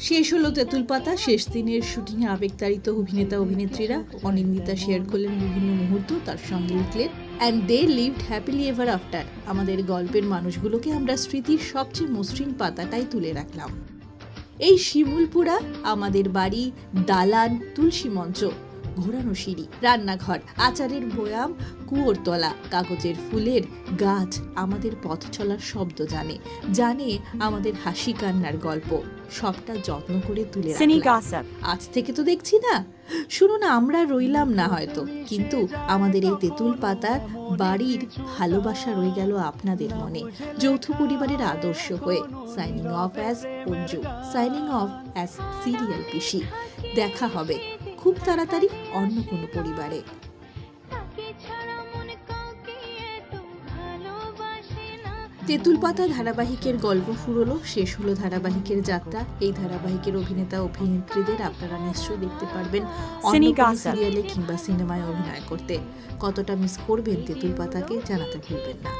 শেষ হলো তেঁতুল পাতা শেষ দিনের শুটিংয়ে আবেগতাড়িত অভিনেতা অভিনেত্রীরা অনিন্দিতা শেয়ার করলেন বিভিন্ন মুহূর্ত তার সঙ্গে লিখলেন and they lived happily ever after আমাদের গল্পের মানুষগুলোকে আমরা স্মৃতির সবচেয়ে মসৃণ পাতাটাই তুলে রাখলাম। এই শিমুলপুরা আমাদের বাড়ি দালান তুলসী মঞ্চ। ঘোরানো সিঁড়ি রান্নাঘর আচারের বয়াম কুয়োর তলা কাগজের ফুলের গাছ আমাদের পথ চলার শব্দ জানে জানে আমাদের হাসি কান্নার গল্প। সবটা যত্ন করে তুলে রাখলাম। আজ থেকে তো দেখছি না। শুনুন আমরা রইলাম না হয়তো কিন্তু আমাদের এই তেঁতুল পাতার বাড়ির ভালোবাসা রয়ে গেল আপনাদের মনে। যৌথ পরিবারের আদর্শ হয়ে signing off as Anju signing off as serial পিসি। দেখা হবে। খুব তাড়াতাড়ি অন্য কোনো পরিবারে। তেঁতুল পাতা ধারাবাহিকের গল্প ফুরলো শেষ হলো ধারাবাহিকের যাত্রা। এই ধারাবাহিকের অভিনেতা অভিনেত্রীদের আপনারা নিশ্চয়ই দেখতে পারবেন কোনো সিরিয়ালে কিংবা সিনেমায় অভিনয় করতে। কতটা মিস করবেন তেঁতুল পাতাকে জানাতে ভুলবেন না।